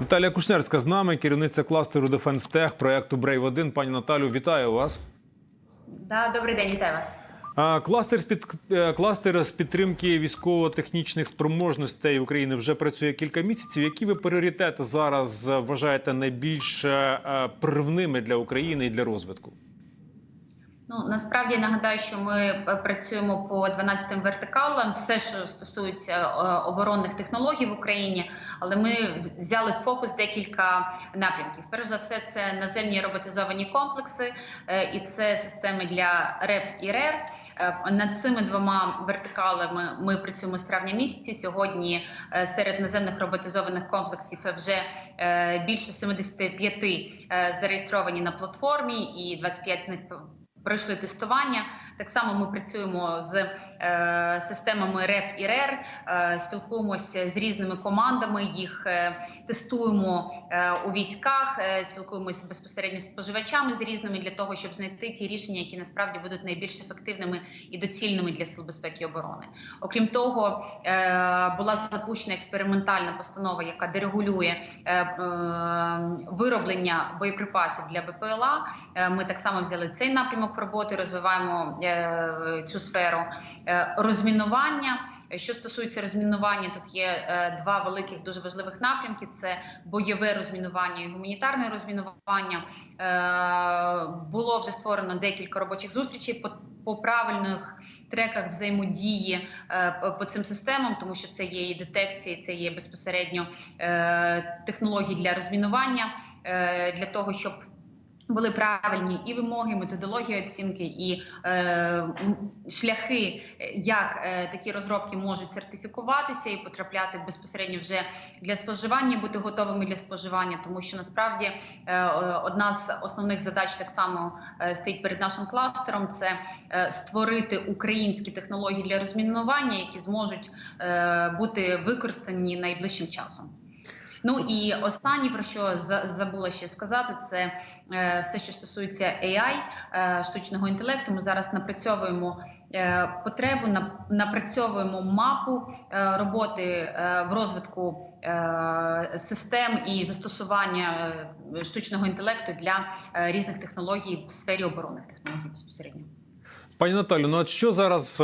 Наталія Кушнерська з нами, керівниця кластеру Defense Tech проекту Brave 1 Пані Наталю, вітаю вас. Да, добрий день, вітаю вас. Кластер з під е, кластер з підтримки військово-технічних спроможностей України вже працює кілька місяців. Які ви пріоритети зараз е, вважаєте найбільш е, привними для України і для розвитку? Ну насправді нагадаю, що ми е, працюємо по 12 вертикалам, все, що стосується е, оборонних технологій в Україні, але ми взяли в фокус декілька напрямків. Перш за все, це наземні роботизовані комплекси, е, і це системи для РЕП і РЕР. Над цими двома вертикалами ми працюємо з травня місяці. Сьогодні серед наземних роботизованих комплексів вже більше 75 е, зареєстровані на платформі, і 25 з них пройшли тестування. Так само ми працюємо з е, системами РЕП і РЕР, е, спілкуємося з різними командами, їх е, тестуємо е, у військах, е, спілкуємося безпосередньо з споживачами з різними для того, щоб знайти ті рішення, які насправді будуть найбільш ефективними і доцільними для сил безпеки і оборони. Окрім того, е, була запущена експериментальна постанова, яка дерегулює е, е, вироблення боєприпасів для БПЛА. Е, Ми так само взяли цей напрямок роботи, розвиваємо е, цю сферу Е, розмінування. Що стосується розмінування, тут є е, два великих дуже важливих напрямки: це бойове розмінування і гуманітарне розмінування. Було вже створено декілька робочих зустрічей по, по правильних треках взаємодії по- цим системам, тому що це є і детекції, це є безпосередньо технології для розмінування для того, щоб були правильні і вимоги, методологія оцінки, і е, шляхи, е, як е, такі розробки можуть сертифікуватися і потрапляти безпосередньо вже для споживання, бути готовими для споживання, тому що насправді е, одна з основних задач так само е, стоїть перед нашим кластером: це е, створити українські технології для розмінування, які зможуть е, бути використані найближчим часом. Ну і останнє про що за- забула ще сказати, це е, все, що стосується AI, е, штучного інтелекту. Ми зараз напрацьовуємо е, потребу, напрацьовуємо мапу роботи в розвитку систем і застосування штучного інтелекту для різних технологій в сфері оборонних технологій безпосередньо. Пані Наталю, ну от що зараз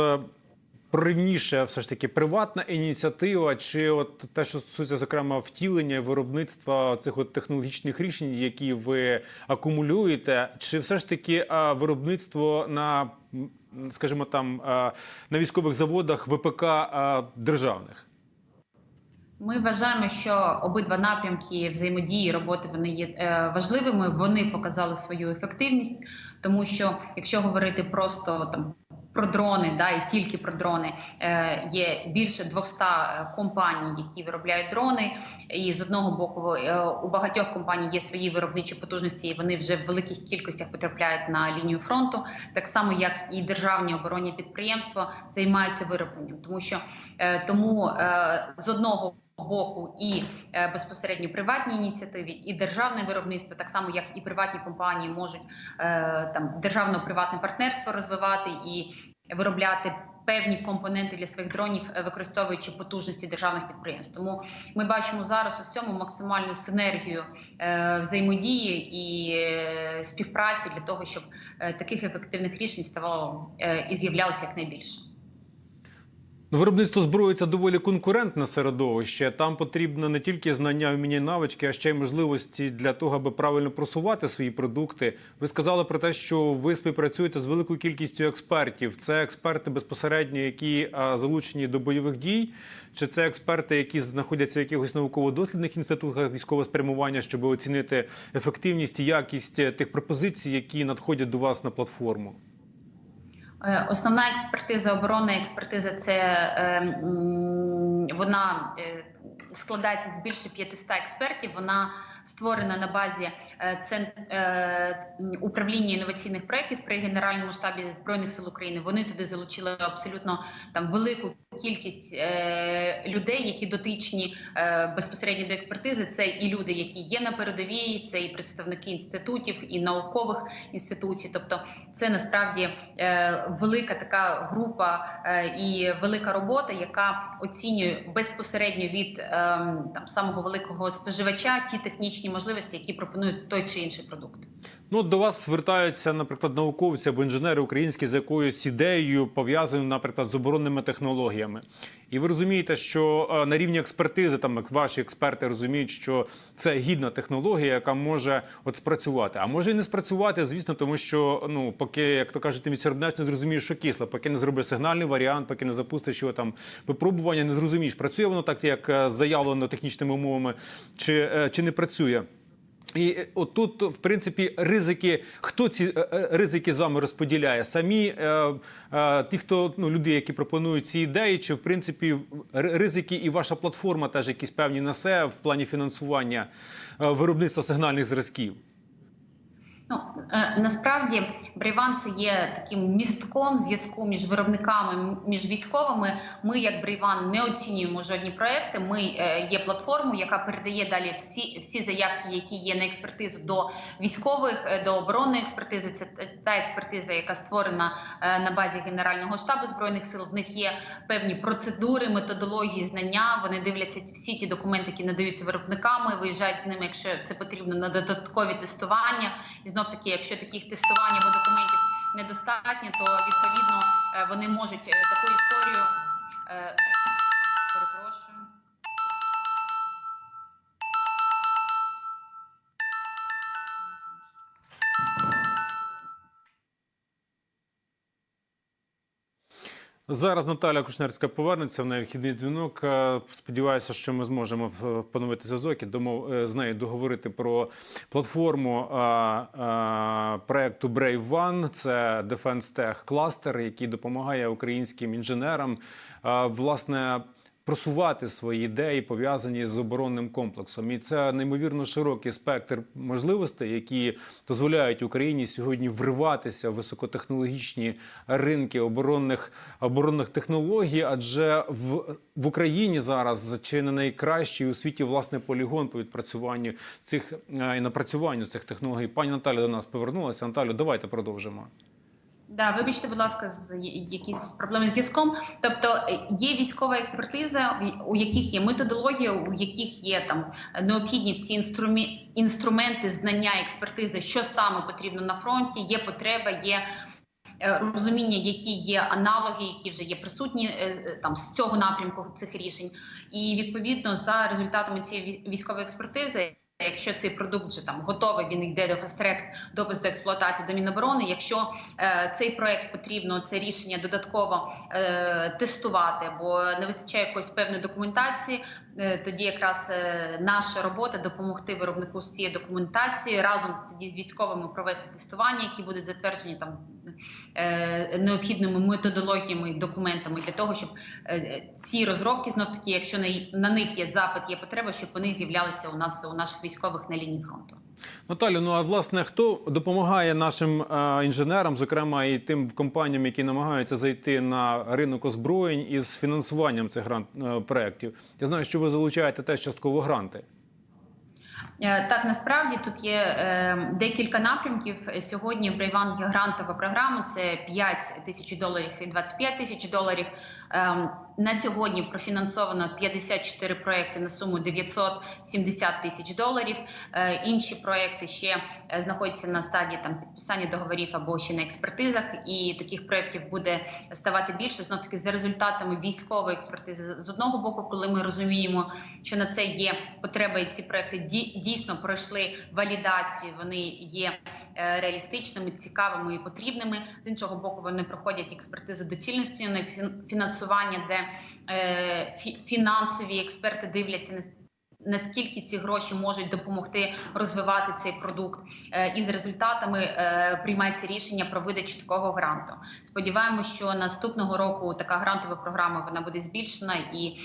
е, привніше, все ж таки, приватна ініціатива, чи от те, що стосується зокрема втілення виробництва цих от технологічних рішень, які ви акумулюєте, чи все ж таки виробництво на, скажімо там, на військових заводах ВПК державних? Ми вважаємо, що обидва напрямки взаємодії роботи вони є е, важливими. Вони показали свою ефективність, тому що якщо говорити просто там. Про дрони, да, і тільки про дрони. Е, є більше 200 компаній, які виробляють дрони. І з одного боку, е, у багатьох компаній є свої виробничі потужності, і вони вже в великих кількостях потрапляють на лінію фронту, так само як і державні оборонні підприємства займаються виробленням, тому що е, тому е, з одного боку і е, безпосередньо приватні ініціативи, і державне виробництво, так само як і приватні компанії можуть е, там державно-приватне партнерство розвивати і виробляти. Певні компоненти для своїх дронів, е, використовуючи потужності державних підприємств. Тому ми бачимо зараз у всьому максимальну синергію взаємодії і співпраці для того, щоб таких ефективних рішень ставало і з'являлося якнайбільше. Ну, Виробництво зброї це доволі конкурентне середовище. Там потрібно не тільки знання, вміння, і навички, а ще й можливості для того, аби правильно просувати свої продукти. Ви сказали про те, що ви співпрацюєте з великою кількістю експертів. Це експерти безпосередньо, які залучені до бойових дій, чи це експерти, які знаходяться в якихось науково-дослідних інститутах військового спрямування, щоб оцінити ефективність і якість тих пропозицій, які надходять до вас на платформу. Е, Основна експертиза, оборонна експертиза це е, вона е, складається з більше 500 експертів. Вона створена на базі е, е, управління інноваційних проєктів при Генеральному штабі Збройних сил України. Вони туди залучили абсолютно там велику кількість е, людей, які дотичні безпосередньо до експертизи. Це і люди, які є на передовій, це і представники інститутів, і наукових інституцій. Тобто, це насправді велика така група і велика робота, яка оцінює безпосередньо від там самого великого споживача ті технічні можливості, які пропонують той чи інший продукт. Ну, до вас звертаються, наприклад, науковці або інженери українські з якоюсь ідеєю, пов'язаною, наприклад, з оборонними технологіями. І ви розумієте, що е, на рівні експертизи, там ваші експерти розуміють, що це гідна технологія, яка може от спрацювати. А може і не спрацювати, звісно, тому що ну, поки, як то кажуть, ти від не зрозумієш, що кисло, поки не зробиш сигнальний варіант, поки не запустиш його там випробування, не зрозумієш, працює воно так, як е, заявлено технічними умовами, чи, е, чи не працює. І е, отут, в принципі, ризики. Хто ці е, ризики з вами розподіляє? Самі е, е, ті, хто ну люди, які пропонують ці ідеї, чи в принципі ризики і ваша платформа теж якісь певні несе в плані фінансування е, виробництва сигнальних зразків? Ну е, насправді Брейван це є таким містком зв'язку між виробниками, між військовими. Ми, як Брейван, не оцінюємо жодні проекти. Ми е, є платформою, яка передає далі всі, всі заявки, які є на експертизу до військових, е, до оборонної експертизи. Це та- експертиза, яка створена е, на базі Генерального штабу збройних сил. В них є певні процедури, методології, знання. Вони дивляться всі ті документи, які надаються виробниками, виїжджають з ними, якщо це потрібно на додаткові тестування. І знов таки, якщо таких тестувань або документів недостатньо, то відповідно е, вони можуть е, таку історію. Зараз Наталя Кушнерська повернеться в неї вхідний дзвінок. Е, Сподіваюся, що ми зможемо в- поновити зв'язок і домов е, з нею договорити про платформу а, а, проекту Brave One. Це Defense Tech Cluster, який допомагає українським інженерам А, власне. Просувати свої ідеї пов'язані з оборонним комплексом, і це неймовірно широкий спектр можливостей, які дозволяють Україні сьогодні вриватися в високотехнологічні ринки оборонних оборонних технологій. Адже в, в Україні зараз чи не найкращий у світі власне полігон по відпрацюванню цих е, і напрацюванню цих технологій. Пані Наталя до нас повернулася. Наталю, давайте продовжимо. Да, вибачте, будь ласка, з якісь проблеми з зв'язком. Тобто е, є військова експертиза, у яких є методологія, у яких є там необхідні всі інструмі... інструменти, знання, експертизи, що саме потрібно на фронті. Є потреба, є е, розуміння, які є аналоги, які вже є присутні е, там з цього напрямку цих рішень. І відповідно за результатами цієї вій- військової експертизи. Якщо цей продукт вже там готовий, він йде до фастрек, допуск до експлуатації до Міноборони. Якщо е, цей проект потрібно це рішення додатково е, тестувати, бо не вистачає якоїсь певної документації, е, тоді якраз е, наша робота допомогти виробнику з цією документацією разом тоді з військовими провести тестування, які будуть затверджені там необхідними методологіями документами для того, щоб е, ці розробки знов таки, якщо на, них є запит, є потреба, щоб вони з'являлися у нас у наших військових на лінії фронту. Наталю, ну а власне хто допомагає нашим е, інженерам, зокрема і тим компаніям, які намагаються зайти на ринок озброєнь із фінансуванням цих грант е, проєктів? Я знаю, що ви залучаєте теж частково гранти. Е, Так, насправді тут є е, декілька напрямків. Сьогодні в Брейван є грантова програма. Це 5 тисяч доларів і 25 тисяч доларів. Ем, на сьогодні профінансовано 54 проекти на суму 970 тисяч доларів. Е, інші проекти ще е, знаходяться на стадії там підписання договорів або ще на експертизах. І таких проєктів буде ставати більше. Знов таки за результатами військової експертизи з одного боку, коли ми розуміємо, що на це є потреба, і ці проекти ді- дійсно пройшли валідацію. Вони є е, реалістичними, цікавими і потрібними. З іншого боку, вони проходять експертизу доцільності на фін- фінансування, де е, фінансові експерти дивляться на Наскільки ці гроші можуть допомогти розвивати цей продукт, Е, і з результатами е, приймається рішення про видачу такого гранту. Сподіваємося, що наступного року така грантова програма вона буде збільшена, і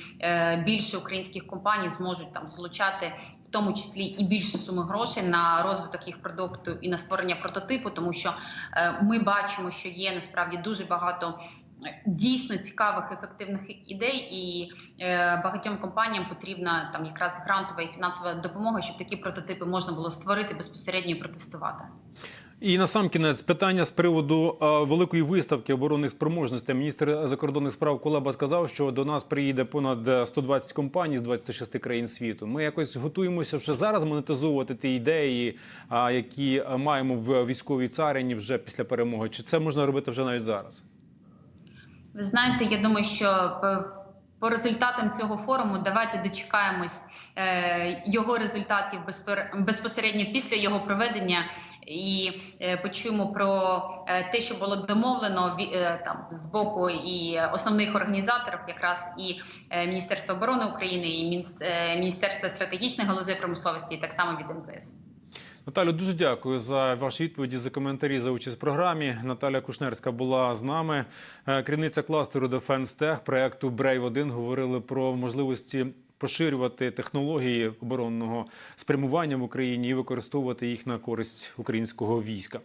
більше українських компаній зможуть там залучати в тому числі і більше суми грошей на розвиток їх продукту і на створення прототипу, тому що ми бачимо, що є насправді дуже багато дійсно цікавих ефективних ідей, і е, багатьом компаніям потрібна там якраз грантова і фінансова допомога, щоб такі прототипи можна було створити безпосередньо і протестувати. І на сам кінець питання з приводу е, великої виставки оборонних спроможностей. Міністр закордонних справ Кулеба сказав, що до нас приїде понад е, 120 компаній з 26 країн світу. Ми якось готуємося вже зараз монетизовувати ті ідеї, які е, маємо в військовій царині вже після перемоги. Чи це можна робити вже навіть зараз? Ви знаєте, я думаю, що по, по результатам цього форуму давайте дочекаємось е, його результатів безпосередньо після його проведення і е, почуємо про е, те, що було домовлено е, там з боку і основних організаторів, якраз і е, Міністерства оборони України, і е, Міністерства стратегічної галузі промисловості, і так само від МЗС. Наталю, дуже дякую за ваші відповіді, за коментарі, за участь в програмі. Наталя Кушнерська була з нами. Е, Керівниця кластеру Defense Tech проекту Brave 1 говорили про можливості поширювати технології оборонного спрямування в Україні і використовувати їх на користь українського війська.